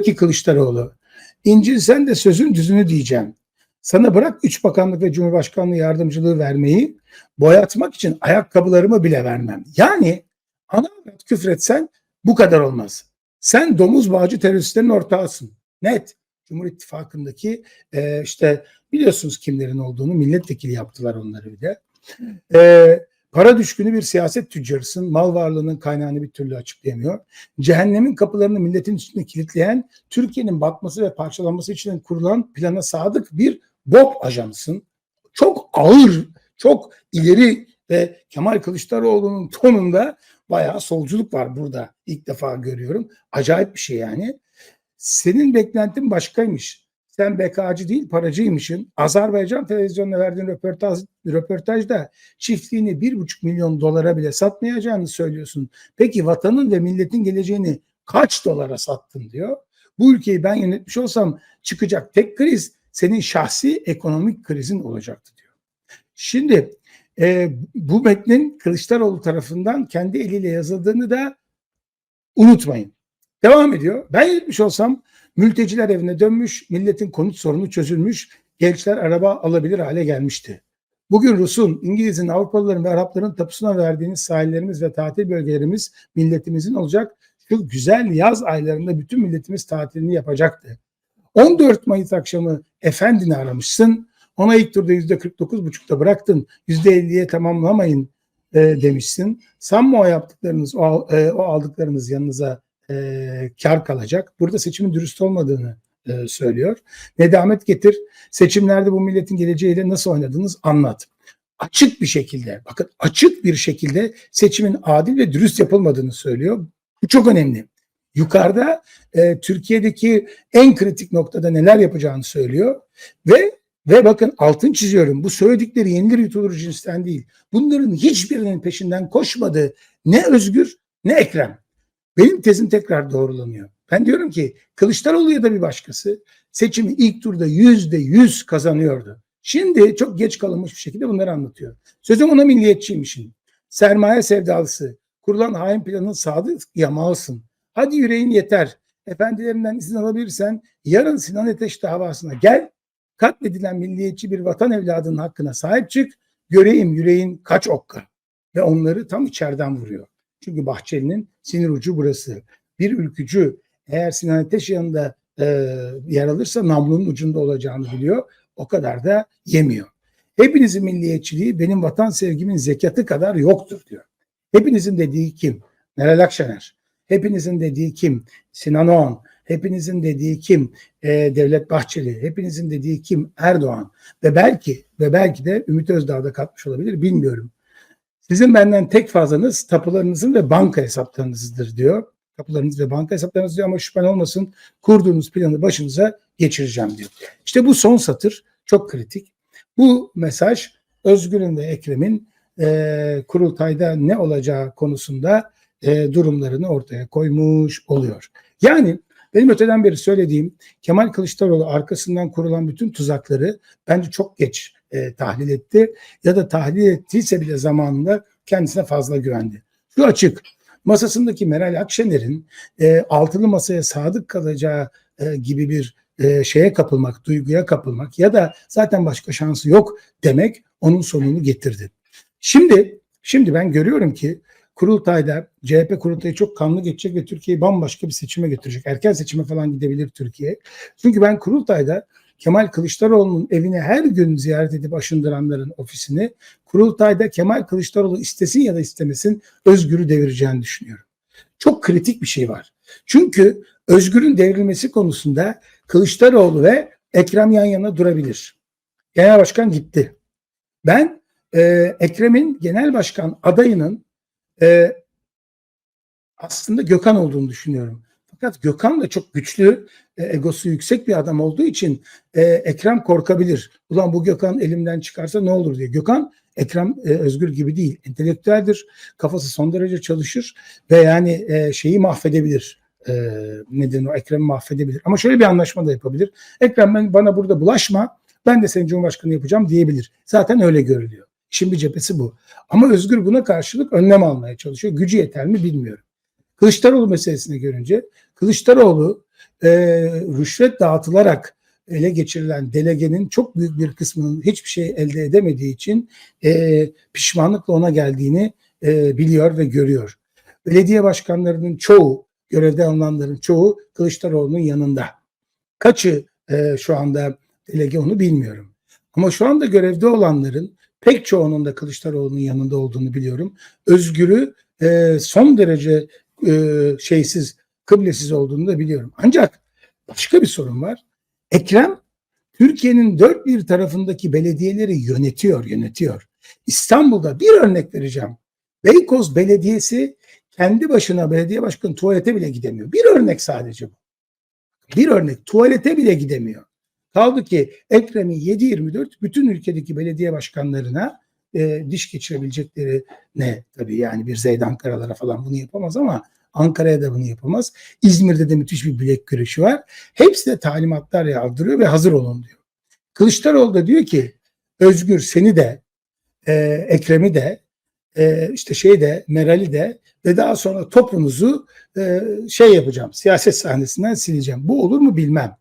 Diyor ki Kılıçdaroğlu, İncil sen de sözün düzünü diyeceğim. Sana bırak üç bakanlık ve cumhurbaşkanlığı yardımcılığı vermeyi, boyatmak için ayakkabılarımı bile vermem. Yani ana avrat küfretsen bu kadar olmaz. Sen domuz bağcı teröristlerin ortağısın. Net. Cumhur İttifakı'ndaki e, işte biliyorsunuz kimlerin olduğunu milletvekili yaptılar onları bir de. E, para düşkünü bir siyaset tüccarısın. Mal varlığının kaynağını bir türlü açıklayamıyor. Cehennemin kapılarını milletin üstüne kilitleyen, Türkiye'nin batması ve parçalanması için kurulan plana sadık bir BOP ajansın. Çok ağır, çok ileri ve Kemal Kılıçdaroğlu'nun tonunda bayağı solculuk var burada. İlk defa görüyorum. Acayip bir şey yani. Senin beklentin başkaymış. Sen bekacı değil paracıymışsın. Azerbaycan televizyonuna verdiğin röportaj, röportajda çiftliğini bir buçuk milyon dolara bile satmayacağını söylüyorsun. Peki vatanın ve milletin geleceğini kaç dolara sattın diyor. Bu ülkeyi ben yönetmiş olsam çıkacak tek kriz senin şahsi ekonomik krizin olacaktı diyor. Şimdi e, bu metnin Kılıçdaroğlu tarafından kendi eliyle yazıldığını da unutmayın. Devam ediyor. Ben yetmiş olsam mülteciler evine dönmüş, milletin konut sorunu çözülmüş, gençler araba alabilir hale gelmişti. Bugün Rus'un, İngiliz'in, Avrupalıların ve Arapların tapusuna verdiğiniz sahillerimiz ve tatil bölgelerimiz milletimizin olacak. Şu güzel yaz aylarında bütün milletimiz tatilini yapacaktı. 14 Mayıs akşamı efendini aramışsın. Ona ilk turda %49,5'ta bıraktın. %50'ye tamamlamayın e, demişsin. Sanma o yaptıklarınız, o, e, o aldıklarınız yanınıza e, kar kalacak. Burada seçimin dürüst olmadığını e, söylüyor. Nedamet getir. Seçimlerde bu milletin geleceğiyle nasıl oynadınız anlat. Açık bir şekilde, bakın açık bir şekilde seçimin adil ve dürüst yapılmadığını söylüyor. Bu çok önemli. Yukarıda e, Türkiye'deki en kritik noktada neler yapacağını söylüyor ve ve bakın altın çiziyorum bu söyledikleri yenilir yutulur cinsten değil. Bunların hiçbirinin peşinden koşmadı ne Özgür ne Ekrem. Benim tezim tekrar doğrulanıyor. Ben diyorum ki Kılıçdaroğlu ya da bir başkası seçimi ilk turda yüzde yüz kazanıyordu. Şimdi çok geç kalınmış bir şekilde bunları anlatıyor. Sözüm ona milliyetçiymişim. Sermaye sevdalısı, kurulan hain planın sadık yamağısın. Hadi yüreğin yeter. Efendilerinden izin alabilirsen yarın Sinan Ateş davasına gel. Katledilen milliyetçi bir vatan evladının hakkına sahip çık. Göreyim yüreğin kaç okka. Ve onları tam içeriden vuruyor. Çünkü Bahçeli'nin sinir ucu burası. Bir ülkücü eğer Sinan Ateş yanında e, yer alırsa namlunun ucunda olacağını biliyor. O kadar da yemiyor. Hepinizin milliyetçiliği benim vatan sevgimin zekatı kadar yoktur diyor. Hepinizin dediği kim? Meral Akşener. Hepinizin dediği kim? Sinan Oğan. Hepinizin dediği kim? Ee, Devlet Bahçeli. Hepinizin dediği kim? Erdoğan. Ve belki ve belki de Ümit Özdağ da katmış olabilir bilmiyorum. Sizin benden tek fazlanız tapularınızın ve banka hesaplarınızdır diyor. Tapularınız ve banka hesaplarınız diyor ama şüphen olmasın kurduğunuz planı başınıza geçireceğim diyor. İşte bu son satır çok kritik. Bu mesaj Özgür'ün ve Ekrem'in e, kurultayda ne olacağı konusunda e, durumlarını ortaya koymuş oluyor. Yani benim öteden beri söylediğim Kemal Kılıçdaroğlu arkasından kurulan bütün tuzakları bence çok geç e, tahlil etti ya da tahlil ettiyse bile zamanında kendisine fazla güvendi. Şu açık masasındaki Meral Akşener'in e, altılı masaya sadık kalacağı e, gibi bir e, şeye kapılmak, duyguya kapılmak ya da zaten başka şansı yok demek onun sonunu getirdi. Şimdi şimdi ben görüyorum ki kurultayda CHP kurultayı çok kanlı geçecek ve Türkiye'yi bambaşka bir seçime götürecek. Erken seçime falan gidebilir Türkiye. Çünkü ben kurultayda Kemal Kılıçdaroğlu'nun evine her gün ziyaret edip aşındıranların ofisini kurultayda Kemal Kılıçdaroğlu istesin ya da istemesin özgürü devireceğini düşünüyorum. Çok kritik bir şey var. Çünkü özgürün devrilmesi konusunda Kılıçdaroğlu ve Ekrem yan yana durabilir. Genel başkan gitti. Ben e, Ekrem'in genel başkan adayının e, aslında Gökhan olduğunu düşünüyorum. Fakat Gökhan da çok güçlü, e, egosu yüksek bir adam olduğu için e, Ekrem korkabilir. Ulan bu Gökhan elimden çıkarsa ne olur diye. Gökhan Ekrem e, Özgür gibi değil. Entelektüeldir. Kafası son derece çalışır ve yani e, şeyi mahvedebilir. E, neden o Ekrem'i mahvedebilir. Ama şöyle bir anlaşma da yapabilir. Ekrem ben, bana burada bulaşma. Ben de seni Cumhurbaşkanı yapacağım diyebilir. Zaten öyle görülüyor. Bir cephesi bu. Ama Özgür buna karşılık önlem almaya çalışıyor. Gücü yeter mi bilmiyorum. Kılıçdaroğlu meselesine görünce Kılıçdaroğlu e, rüşvet dağıtılarak ele geçirilen delegenin çok büyük bir kısmının hiçbir şey elde edemediği için e, pişmanlıkla ona geldiğini e, biliyor ve görüyor. Belediye başkanlarının çoğu, görevde alınanların çoğu Kılıçdaroğlu'nun yanında. Kaçı e, şu anda delege onu bilmiyorum. Ama şu anda görevde olanların pek çoğunun da Kılıçdaroğlu'nun yanında olduğunu biliyorum. Özgür'ü e, son derece e, şeysiz, kıblesiz olduğunu da biliyorum. Ancak başka bir sorun var. Ekrem Türkiye'nin dört bir tarafındaki belediyeleri yönetiyor, yönetiyor. İstanbul'da bir örnek vereceğim. Beykoz Belediyesi kendi başına belediye başkanı tuvalete bile gidemiyor. Bir örnek sadece bu. Bir örnek tuvalete bile gidemiyor. Kaldı ki Ekrem'in 7-24 bütün ülkedeki belediye başkanlarına e, diş geçirebilecekleri ne tabii yani bir Zeydan Karalar'a falan bunu yapamaz ama Ankara'ya da bunu yapamaz. İzmir'de de müthiş bir bilek güreşi var. Hepsi de talimatlar yağdırıyor ve hazır olun diyor. Kılıçdaroğlu da diyor ki Özgür seni de e, Ekrem'i de e, işte şey de Meral'i de ve daha sonra topunuzu e, şey yapacağım siyaset sahnesinden sileceğim. Bu olur mu bilmem.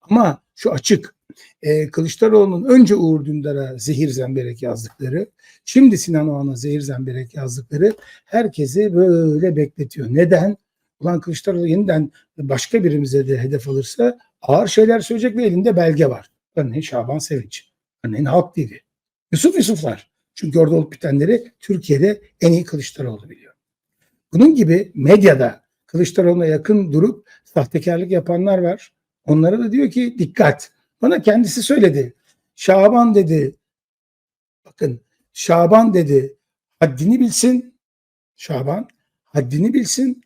Ama şu açık e, Kılıçdaroğlu'nun önce Uğur Dündar'a zehir zemberek yazdıkları, şimdi Sinan Oğan'a zehir zemberek yazdıkları herkesi böyle bekletiyor. Neden? Ulan Kılıçdaroğlu yeniden başka birimize de hedef alırsa ağır şeyler söyleyecek ve elinde belge var. Örneğin Şaban Sevinç, örneğin Halk TV, Yusuf Yusuflar. Çünkü orada olup bitenleri Türkiye'de en iyi Kılıçdaroğlu biliyor. Bunun gibi medyada Kılıçdaroğlu'na yakın durup sahtekarlık yapanlar var. Onlara da diyor ki dikkat. Bana kendisi söyledi. Şaban dedi. Bakın Şaban dedi. Haddini bilsin. Şaban haddini bilsin.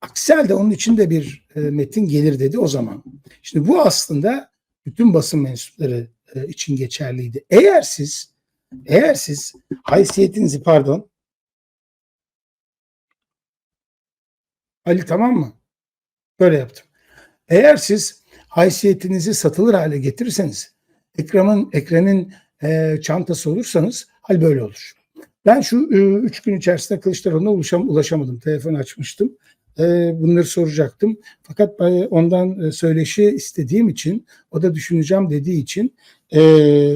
Aksi halde onun için de bir e, metin gelir dedi o zaman. Şimdi bu aslında bütün basın mensupları e, için geçerliydi. Eğer siz eğer siz haysiyetinizi pardon Ali tamam mı? Böyle yaptım. Eğer siz haysiyetinizi satılır hale getirirseniz, Ekrem'in Ekrem'in e, çantası olursanız hal böyle olur. Ben şu e, üç gün içerisinde Kılıçdaroğlu'na ulaşam, ulaşamadım. Telefon açmıştım. E, bunları soracaktım. Fakat ondan e, söyleşi istediğim için, o da düşüneceğim dediği için e,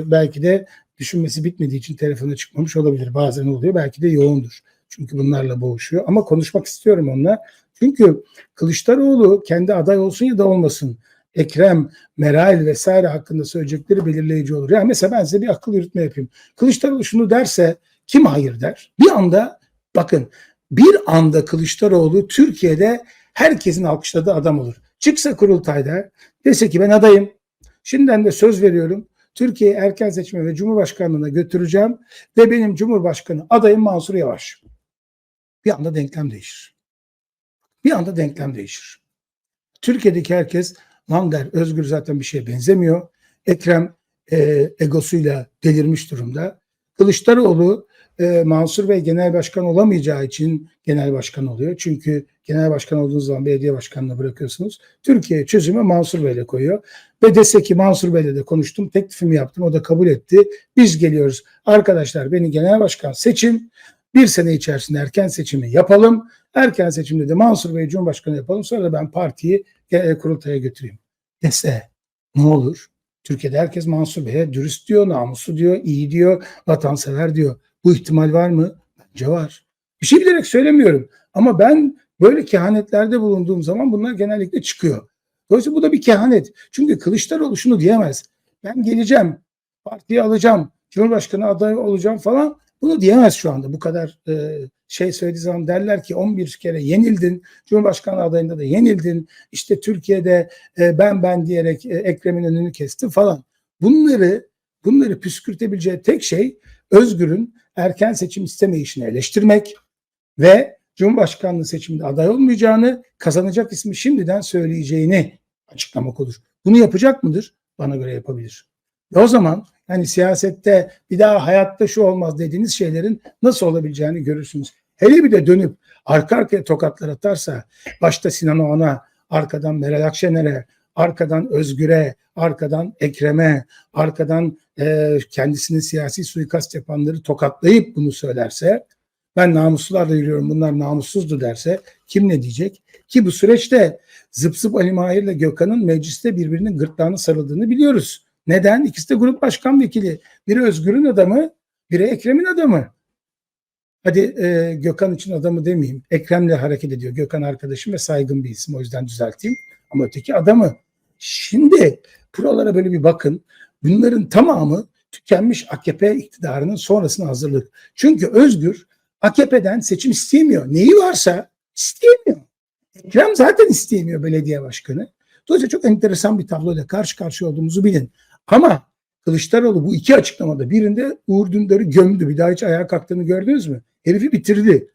belki de düşünmesi bitmediği için telefona çıkmamış olabilir. Bazen oluyor. Belki de yoğundur. Çünkü bunlarla boğuşuyor. Ama konuşmak istiyorum onunla. Çünkü Kılıçdaroğlu kendi aday olsun ya da olmasın Ekrem, Meral vesaire hakkında söyleyecekleri belirleyici olur. Yani mesela ben size bir akıl yürütme yapayım. Kılıçdaroğlu şunu derse kim hayır der? Bir anda bakın bir anda Kılıçdaroğlu Türkiye'de herkesin alkışladığı adam olur. Çıksa kurultayda dese ki ben adayım. Şimdiden de söz veriyorum. Türkiye'yi erken seçime ve Cumhurbaşkanlığına götüreceğim ve benim Cumhurbaşkanı adayım Mansur Yavaş. Bir anda denklem değişir. Bir anda denklem değişir. Türkiye'deki herkes lan der Özgür zaten bir şeye benzemiyor. Ekrem e, egosuyla delirmiş durumda. Kılıçdaroğlu e, Mansur Bey genel başkan olamayacağı için genel başkan oluyor. Çünkü genel başkan olduğunuz zaman belediye başkanına bırakıyorsunuz. Türkiye çözümü Mansur Bey'le koyuyor. Ve dese ki Mansur Bey'le de konuştum, teklifimi yaptım, o da kabul etti. Biz geliyoruz. Arkadaşlar beni genel başkan seçin. Bir sene içerisinde erken seçimi yapalım. Erken seçimde de Mansur Bey Cumhurbaşkanı yapalım. Sonra da ben partiyi kurultaya götüreyim. Dese ne olur? Türkiye'de herkes Mansur Bey'e dürüst diyor, namuslu diyor, iyi diyor, vatansever diyor. Bu ihtimal var mı? Bence var. Bir şey bilerek söylemiyorum. Ama ben böyle kehanetlerde bulunduğum zaman bunlar genellikle çıkıyor. Dolayısıyla bu da bir kehanet. Çünkü Kılıçdaroğlu şunu diyemez. Ben geleceğim, partiyi alacağım, Cumhurbaşkanı adayı olacağım falan. Bunu diyemez şu anda. Bu kadar e, şey söylediği zaman derler ki 11 kere yenildin. Cumhurbaşkanı adayında da yenildin. İşte Türkiye'de e, ben ben diyerek e, Ekrem'in önünü kesti falan. Bunları bunları püskürtebileceği tek şey Özgür'ün erken seçim istemeyişini eleştirmek ve Cumhurbaşkanlığı seçiminde aday olmayacağını, kazanacak ismi şimdiden söyleyeceğini açıklamak olur. Bunu yapacak mıdır? Bana göre yapabilir. Ve o zaman yani siyasette bir daha hayatta şu olmaz dediğiniz şeylerin nasıl olabileceğini görürsünüz. Hele bir de dönüp arka arkaya tokatlar atarsa başta Sinan Oğan'a, arkadan Meral Akşener'e, arkadan Özgür'e, arkadan Ekrem'e, arkadan e, kendisini siyasi suikast yapanları tokatlayıp bunu söylerse ben namuslularla yürüyorum bunlar namussuzdu derse kim ne diyecek? Ki bu süreçte zıp zıp Ali Mahir Gökhan'ın mecliste birbirinin gırtlağına sarıldığını biliyoruz. Neden? İkisi de grup başkan vekili. Biri Özgür'ün adamı, biri Ekrem'in adamı. Hadi e, Gökhan için adamı demeyeyim. Ekrem'le hareket ediyor. Gökhan arkadaşım ve saygın bir isim. O yüzden düzelteyim. Ama öteki adamı. Şimdi buralara böyle bir bakın. Bunların tamamı tükenmiş AKP iktidarının sonrasına hazırlık. Çünkü Özgür AKP'den seçim istemiyor. Neyi varsa istemiyor. Ekrem zaten istemiyor belediye başkanı. Dolayısıyla çok enteresan bir tabloyla karşı karşıya olduğumuzu bilin. Ama Kılıçdaroğlu bu iki açıklamada birinde Uğur Dündar'ı gömdü. Bir daha hiç ayağa kalktığını gördünüz mü? Herifi bitirdi.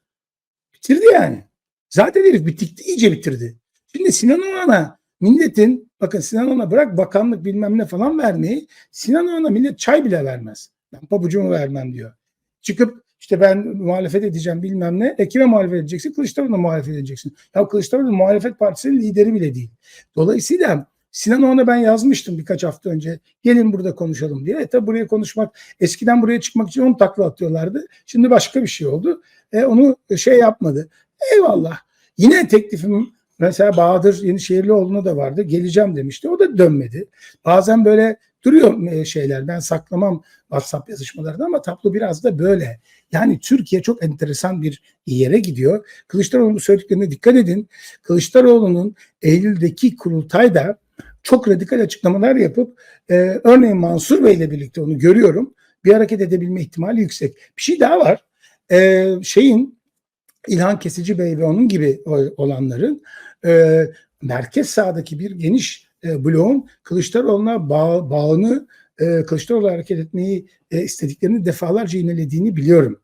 Bitirdi yani. Zaten herif bitikti, iyice bitirdi. Şimdi Sinan Oğan'a milletin, bakın Sinan Oğan'a bırak bakanlık bilmem ne falan vermeyi, Sinan Oğan'a millet çay bile vermez. Ben pabucumu vermem diyor. Çıkıp işte ben muhalefet edeceğim bilmem ne. E kime muhalefet edeceksin? Kılıçdaroğlu'na muhalefet edeceksin. Ya Kılıçdaroğlu muhalefet partisinin lideri bile değil. Dolayısıyla Sinan Oğan'a ben yazmıştım birkaç hafta önce. Gelin burada konuşalım diye. E tabi buraya konuşmak, eskiden buraya çıkmak için onu takla atıyorlardı. Şimdi başka bir şey oldu. E onu şey yapmadı. Eyvallah. Yine teklifim mesela Bahadır Yenişehirlioğlu'na da vardı. Geleceğim demişti. O da dönmedi. Bazen böyle duruyor e, şeyler. Ben saklamam WhatsApp yazışmalarını ama tablo biraz da böyle. Yani Türkiye çok enteresan bir yere gidiyor. Kılıçdaroğlu'nun söylediklerine dikkat edin. Kılıçdaroğlu'nun Eylül'deki kurultayda çok radikal açıklamalar yapıp e, örneğin Mansur Bey ile birlikte onu görüyorum. Bir hareket edebilme ihtimali yüksek. Bir şey daha var. E, şeyin İlhan Kesici Bey ve onun gibi olanların e, merkez sağdaki bir geniş e, bloğun Kılıçdaroğlu'na bağ, bağını e, Kılıçdaroğlu hareket etmeyi e, istediklerini defalarca yinelediğini biliyorum.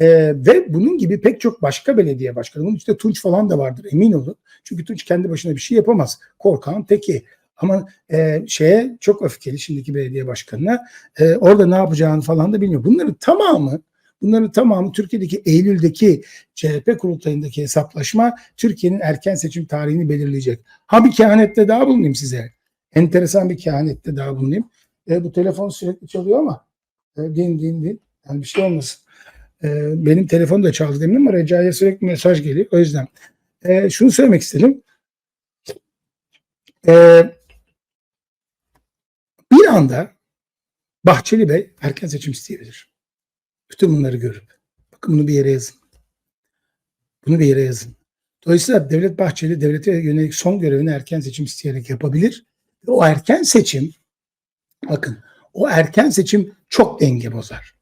E, ve bunun gibi pek çok başka belediye başkanı, bunun içinde Tunç falan da vardır emin olun. Çünkü Tunç kendi başına bir şey yapamaz. Korkan teki. Ama e, şeye çok öfkeli şimdiki belediye başkanına. E, orada ne yapacağını falan da bilmiyor. Bunların tamamı Bunların tamamı Türkiye'deki Eylül'deki CHP kurultayındaki hesaplaşma Türkiye'nin erken seçim tarihini belirleyecek. Ha bir kehanette daha bulunayım size. Enteresan bir kehanette daha bulunayım. E, bu telefon sürekli çalıyor ama e, din din din. Yani bir şey olmasın. E, benim telefon da çaldı demin ama Recai'ye sürekli mesaj geliyor. O yüzden e, şunu söylemek istedim. E, anda Bahçeli Bey erken seçim isteyebilir. Bütün bunları görüp. Bakın bunu bir yere yazın. Bunu bir yere yazın. Dolayısıyla Devlet Bahçeli devlete yönelik son görevini erken seçim isteyerek yapabilir. Ve o erken seçim bakın o erken seçim çok denge bozar.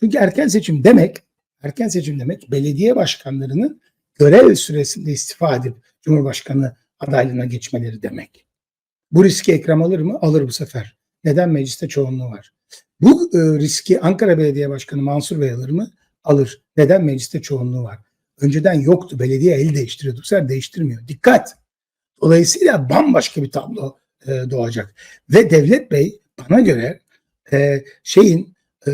Çünkü erken seçim demek erken seçim demek belediye başkanlarının görev süresinde istifa edip Cumhurbaşkanı adaylığına geçmeleri demek. Bu riski Ekrem alır mı? Alır bu sefer. Neden? Mecliste çoğunluğu var. Bu e, riski Ankara Belediye Başkanı Mansur Bey alır mı? Alır. Neden? Mecliste çoğunluğu var. Önceden yoktu. Belediye el değiştiriyordu. Bu sefer değiştirmiyor. Dikkat! Dolayısıyla bambaşka bir tablo e, doğacak. Ve Devlet Bey bana göre e, şeyin e,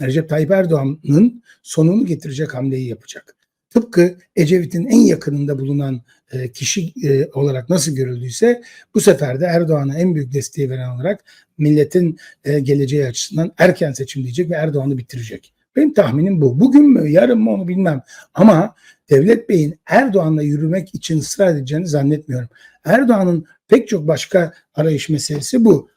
Recep Tayyip Erdoğan'ın sonunu getirecek hamleyi yapacak. Tıpkı Ecevit'in en yakınında bulunan e, kişi e, olarak nasıl görüldüyse bu sefer de Erdoğan'a en büyük desteği veren olarak milletin e, geleceği açısından erken seçim diyecek ve Erdoğan'ı bitirecek. Benim tahminim bu. Bugün mü yarın mı onu bilmem. Ama Devlet Bey'in Erdoğan'la yürümek için ısrar edeceğini zannetmiyorum. Erdoğan'ın pek çok başka arayış meselesi bu.